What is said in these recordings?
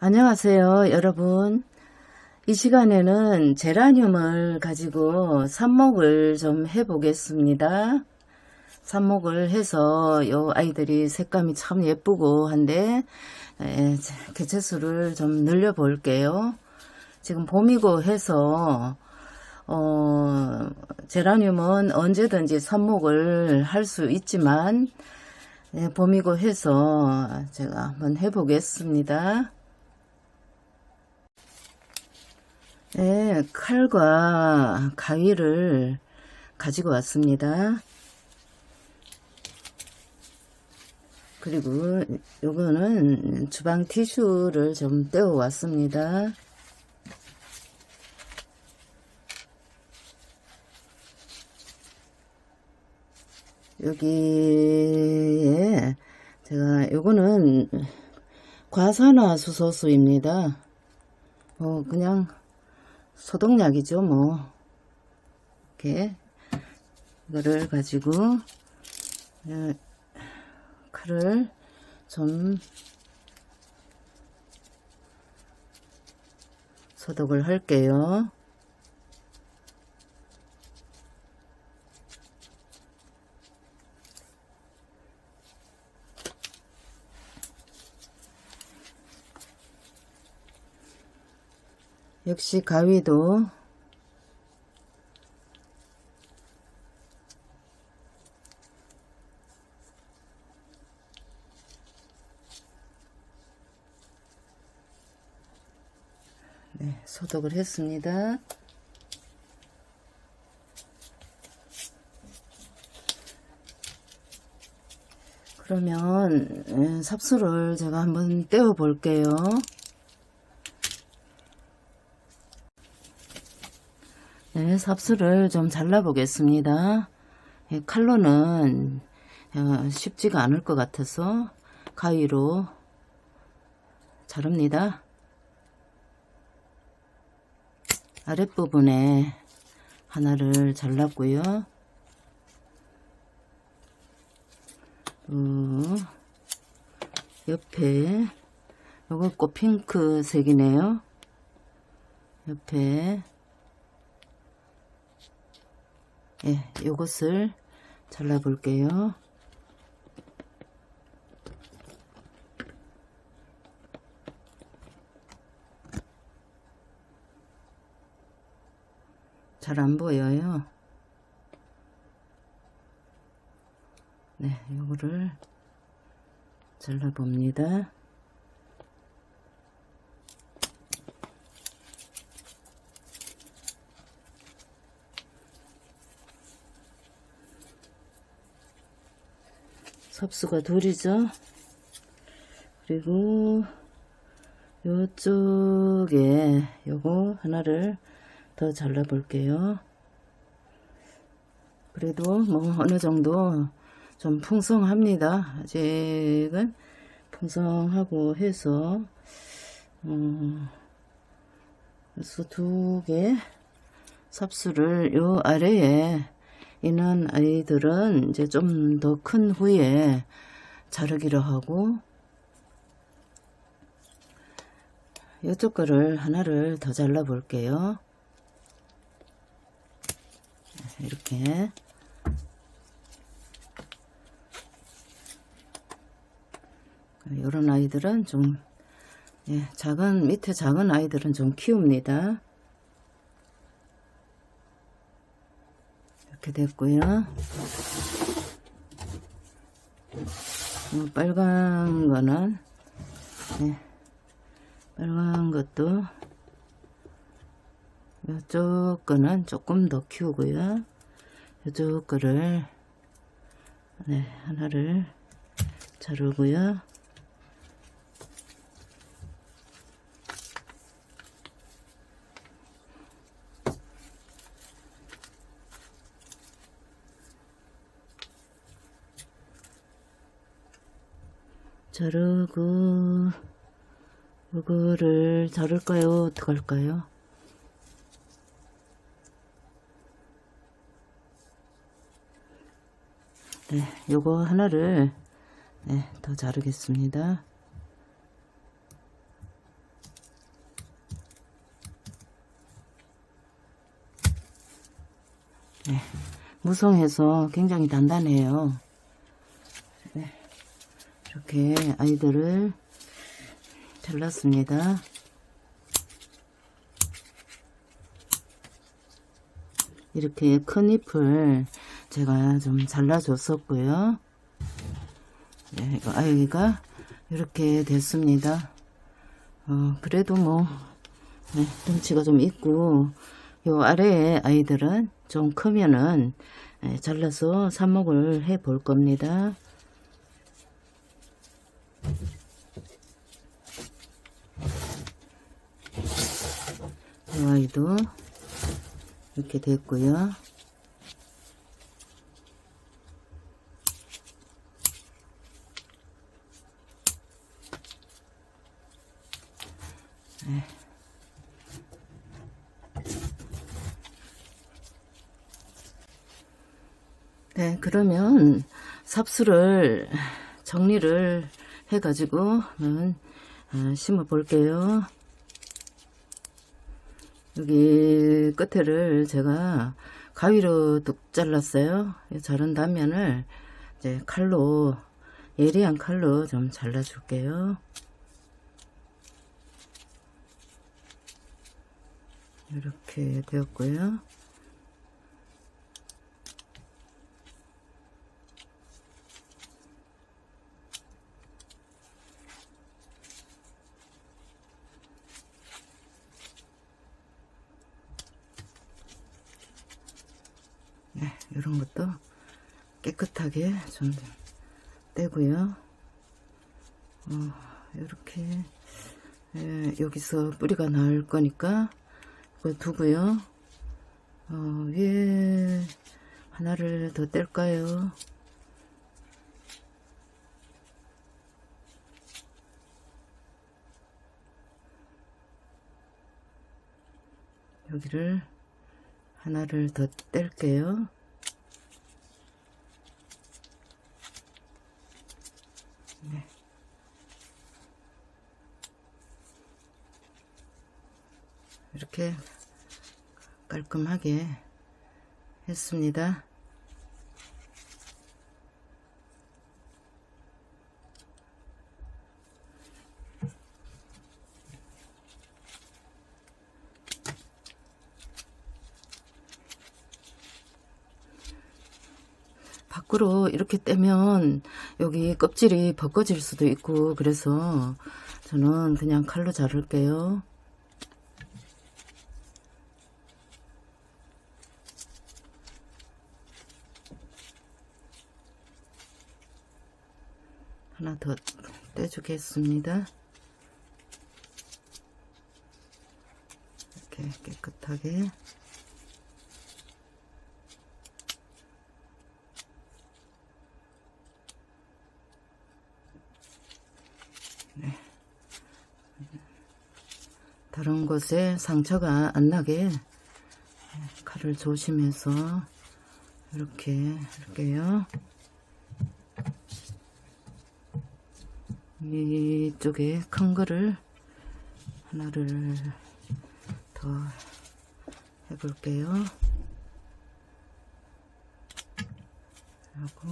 안녕하세요, 여러분. 이 시간에는 제라늄을 가지고 삽목을 좀 해보겠습니다. 삽목을 해서 요 아이들이 색감이 참 예쁘고 한데 에, 개체수를 좀 늘려 볼게요. 지금 봄이고 해서 어, 제라늄은 언제든지 삽목을 할 수 있지만 예, 봄이고 해서 제가 한번 해보겠습니다. 네, 칼과 가위를 가지고 왔습니다. 그리고 요거는 주방 티슈를 좀 떼어 왔습니다. 여기에 제가 요거는 과산화수소수입니다. 어 그냥 소독약이죠 뭐 이렇게 이거를 가지고 예, 칼을 좀 소독을 할게요. 역시 가위도 네, 소독을 했습니다. 그러면 음, 삽수를 제가 한번 떼어 볼게요. 네, 삽수를 좀 잘라 보겠습니다. 예, 칼로는 어, 쉽지가 않을 것 같아서 가위로 자릅니다. 아랫부분에 하나를 잘랐고요. 또 옆에 요거 꽃 핑크색이네요. 옆에 예, 요것을 잘라 볼게요. 잘 안 보여요. 네, 요거를 잘라 봅니다. 섭수가 둘이죠. 그리고 요쪽에 요거 하나를 더 잘라 볼게요. 그래도 뭐 어느 정도 좀 풍성합니다. 아직은 풍성하고 해서 어, 그래서 두 개 삽수를 요 아래에 있는 아이들은 이제 좀 더 큰 후에 자르기로 하고 이쪽 거를 하나를 더 잘라 볼게요. 이렇게 이런 아이들은 좀 예, 작은 밑에 작은 아이들은 좀 키웁니다. 이렇게 됐고요. 어, 빨간 거는 네, 빨간 것도 이쪽 거는 조금 더 키우고요. 이쪽 거를 네, 하나를 자르고요. 저르고 요거를 저를까요? 어떡할까요? 네, 요거 하나를 네, 더 자르겠습니다. 네, 무성해서 굉장히 단단해요. 네, 이렇게 아이들을 잘랐습니다. 이렇게 큰 잎을 제가 좀 잘라줬었고요. 네, 아이가 이렇게 됐습니다. 어, 그래도 뭐, 네, 덩치가 좀 있고, 요 아래에 아이들은 좀 크면은 예, 잘라서 삽목을 해 볼 겁니다. 이 아이도 이렇게 됐고요. 네, 그러면 삽수를 정리를 해가지고 음, 아, 심어 볼게요. 여기 끝에를 제가 가위로 뚝 잘랐어요. 이 자른 단면을 이제 칼로 예리한 칼로 좀 잘라줄게요. 이렇게 되었고요. 네, 이런 것도 깨끗하게 좀 떼고요. 어, 이렇게 예, 여기서 뿌리가 나올 거니까 이거 두고요. 어, 위에 하나를 더 뗄까요? 여기를 하나를 더 뗄게요. 이렇게 깔끔하게 했습니다. 밖으로 이렇게 떼면 여기 껍질이 벗겨질 수도 있고 그래서 저는 그냥 칼로 자를게요. 하나 더 떼주겠습니다. 이렇게 깨끗하게 다른 곳에 상처가 안 나게 칼을 조심해서 이렇게 할게요. 이쪽에 큰 거를 하나를 더 해볼게요. 하고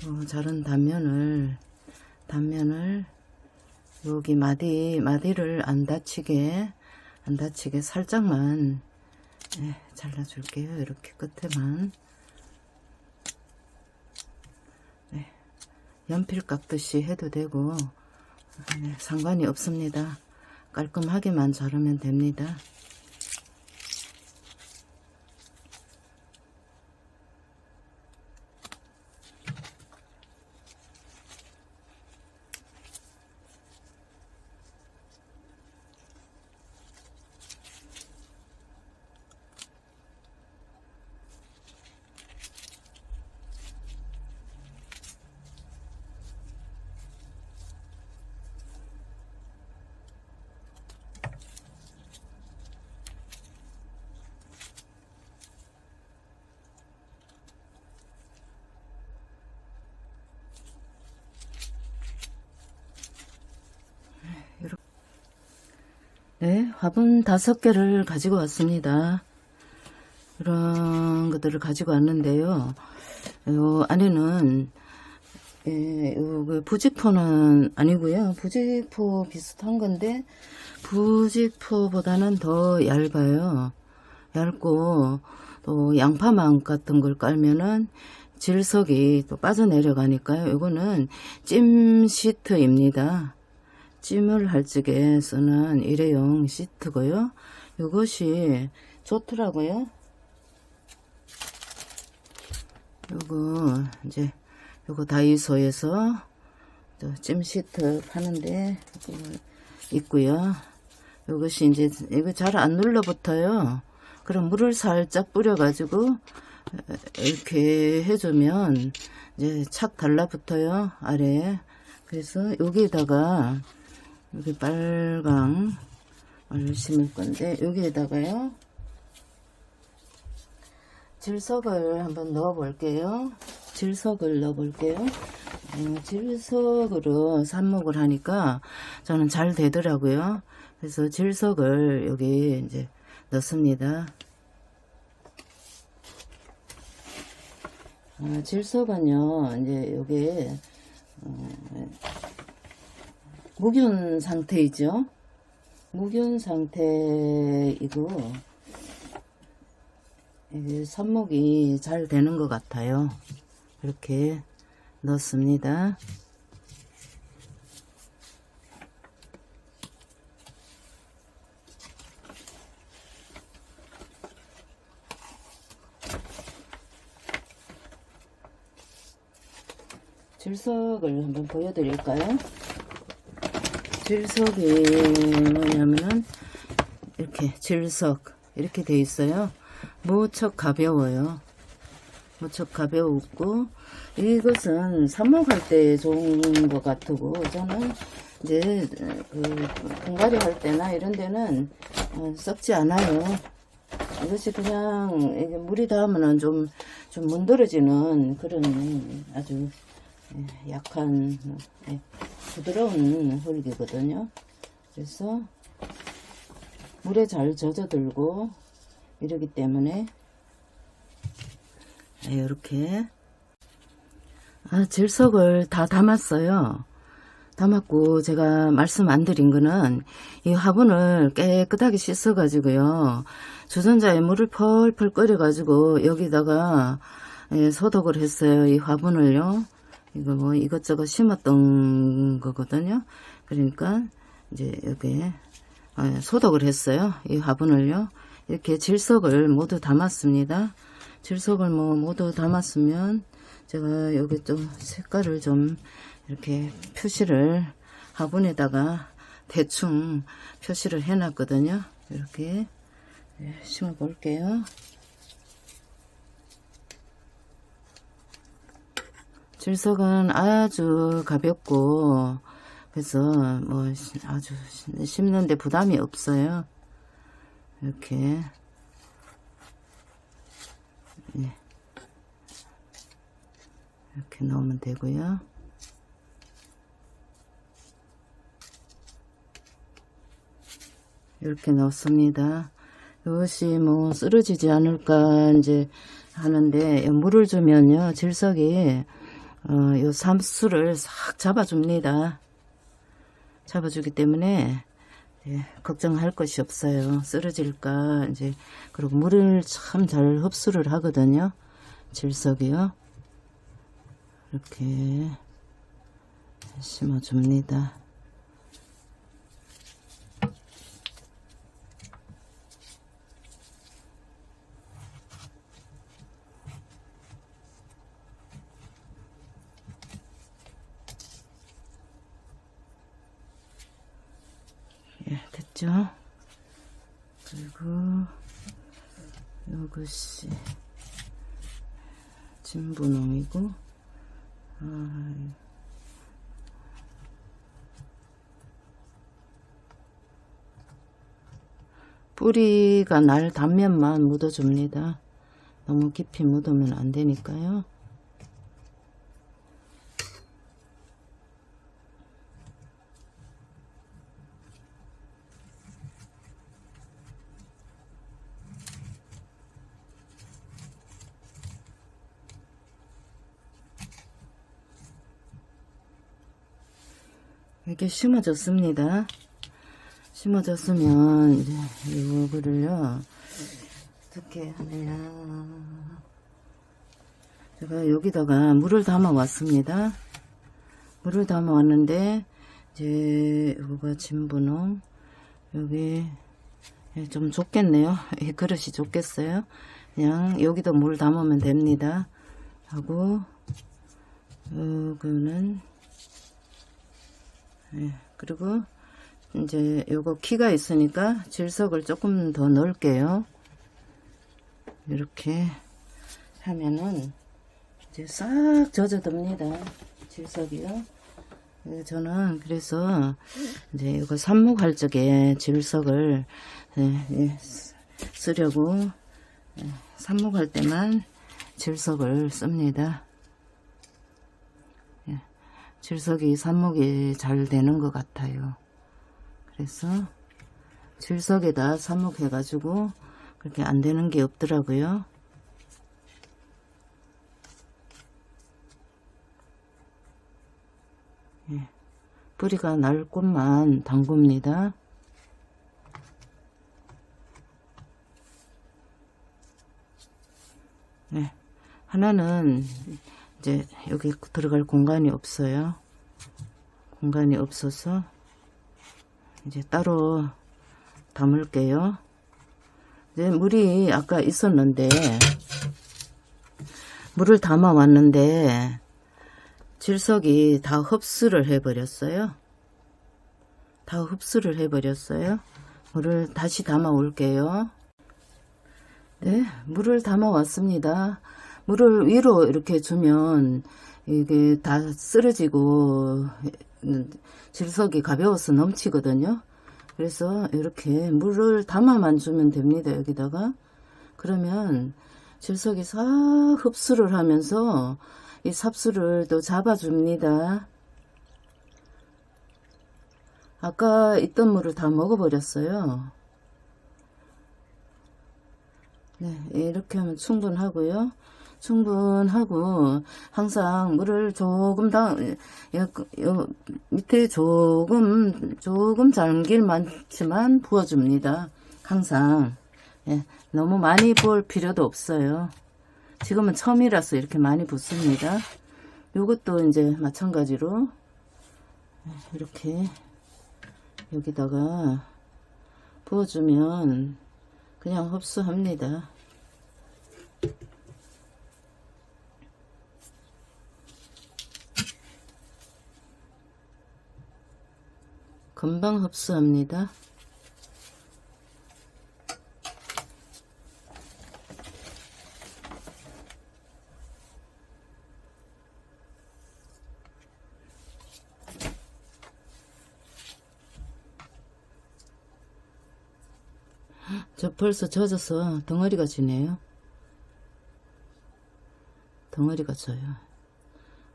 또 자른 단면을 단면을 여기 마디 마디를 안 다치게 안 다치게 살짝만 네, 잘라줄게요. 이렇게 끝에만 연필 깎듯이 해도 되고 네, 상관이 없습니다. 깔끔하게만 자르면 됩니다. 네, 화분 다섯 개를 가지고 왔습니다. 이런 것들을 가지고 왔는데요. 요 안에는 예, 요그 부직포는 아니고요. 부직포 비슷한 건데 부직포보다는 더 얇아요. 얇고 또 양파망 같은 걸 깔면은 질석이 또 빠져내려가니까요. 이거는 찜 시트입니다. 찜을 할 적에 쓰는 일회용 시트고요. 이것이 좋더라고요. 요거 이제 요거 다이소에서 또찜 시트 파는데 있고요. 요것이 이제 이거 잘 안 눌러붙어요. 그럼 물을 살짝 뿌려가지고 이렇게 해주면 이제 착 달라붙어요 아래에. 그래서 여기에다가 여기 빨강 을 심을 건데 여기에다가요 질석을 한번 넣어 볼게요. 질석을 넣어 볼게요. 어, 질석으로 삽목을 하니까 저는 잘 되더라고요. 그래서 질석을 여기 이제 넣습니다. 어, 질석은요, 이제 여기 어, 무균 상태이죠. 무균 상태이고 삽목이 잘 되는 것 같아요. 이렇게 넣습니다. 질석을 한번 보여드릴까요? 질석이 뭐냐면은 이렇게 질석 이렇게 돼 있어요. 무척 가벼워요. 무척 가벼웠고 이것은 삽목할 때 좋은 것 같고 저는 이제 그 분갈이 할 때나 이런 데는 어, 썩지 않아요. 이것이 그냥 이게 물이 닿으면 좀, 좀 문드러지는 그런 아주 예, 약한 예, 부드러운 흙이거든요. 그래서 물에 잘 젖어들고 이러기 때문에 이렇게 아, 질석을 다 담았어요. 담았고 제가 말씀 안 드린 거는 이 화분을 깨끗하게 씻어 가지고요. 주전자에 물을 펄펄 끓여 가지고 여기다가 예, 소독을 했어요. 이 화분을요. 이거 뭐 이것저것 심었던 거거든요. 그러니까 이제 여기 아, 소독을 했어요. 이 화분을요. 이렇게 질석을 모두 담았습니다. 질석을 뭐 모두 담았으면 제가 여기 좀 색깔을 좀 이렇게 표시를 화분에다가 대충 표시를 해놨거든요. 이렇게 예, 심어 볼게요. 질석은 아주 가볍고 그래서 뭐 아주 심는데 부담이 없어요. 이렇게 네. 이렇게 넣으면 되고요. 이렇게 넣습니다. 이것이 뭐 쓰러지지 않을까 이제 하는데 물을 주면요 질석이 어, 요 삼수를 싹 잡아줍니다. 잡아주기 때문에 예, 걱정할 것이 없어요. 쓰러질까 이제 그리고 물을 참 잘 흡수를 하거든요. 질석이요. 이렇게 심어줍니다. 예, 됐죠? 그리고 이것이 진분홍이고 아, 뿌리가 날 단면만 묻어줍니다. 너무 깊이 묻으면 안 되니까요. 이렇게 심어줬습니다. 심어줬으면 이제 이거를요 어떻게 하느냐 제가 여기다가 물을 담아 왔습니다. 물을 담아 왔는데 이제 이거가 진분홍 여기 예, 좀 좁겠네요. 이 그릇이 좁겠어요. 그냥 여기도 물 담으면 됩니다. 하고 요거는 예, 그리고 이제 요거 키가 있으니까 질석을 조금 더 넣을게요. 이렇게 하면은 이제 싹 젖어듭니다. 질석이요. 예, 저는 그래서 이제 이거 삽목할 적에 질석을 예, 예, 쓰- 쓰려고 예, 삽목할 때만 질석을 씁니다. 예, 질석이 삽목이 잘 되는 것 같아요. 그래서 질석에다 삽목해가지고 그렇게 안 되는 게 없더라고요. 예, 뿌리가 날 곳만 담굽니다. 네, 하나는 이제 여기 들어갈 공간이 없어요. 공간이 없어서 이제 따로 담을게요. 이제 물이 아까 있었는데 물을 담아 왔는데 질석이 다 흡수를 해버렸어요. 다 흡수를 해버렸어요. 물을 다시 담아 올게요. 네, 물을 담아 왔습니다. 물을 위로 이렇게 주면 이게 다 쓰러지고 질석이 가벼워서 넘치거든요. 그래서 이렇게 물을 담아만 주면 됩니다. 여기다가 그러면 질석이 싹 흡수를 하면서 이 삽수를 또 잡아줍니다. 아까 있던 물을 다 먹어버렸어요. 네, 이렇게 하면 충분하고요. 충분하고 항상 물을 조금 더 요, 요 밑에 조금 조금 잠길 만치만 부어줍니다. 항상 예, 너무 많이 부을 필요도 없어요. 지금은 처음이라서 이렇게 많이 붓습니다. 요것도 이제 마찬가지로 이렇게 여기다가 부어주면 그냥 흡수합니다. 금방 흡수합니다. 저 벌써 젖어서 덩어리가 지네요. 덩어리가 져요.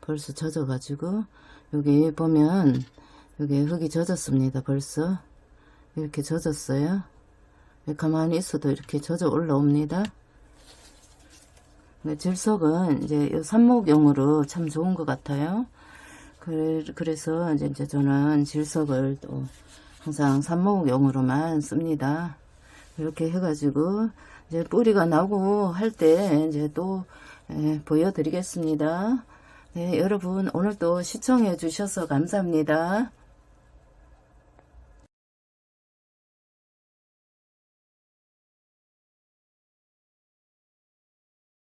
벌써 젖어가지고 여기 보면 여기 흙이 젖었습니다. 벌써 이렇게 젖었어요. 가만히 있어도 이렇게 젖어 올라옵니다. 근데 질석은 이제 이 삽목용으로 참 좋은 것 같아요. 그래, 그래서 이제, 저는 질석을 또 항상 삽목용으로만 씁니다. 이렇게 해가지고 이제 뿌리가 나고 할 때 이제 또 예, 보여드리겠습니다. 네, 여러분 오늘 또 시청해 주셔서 감사합니다.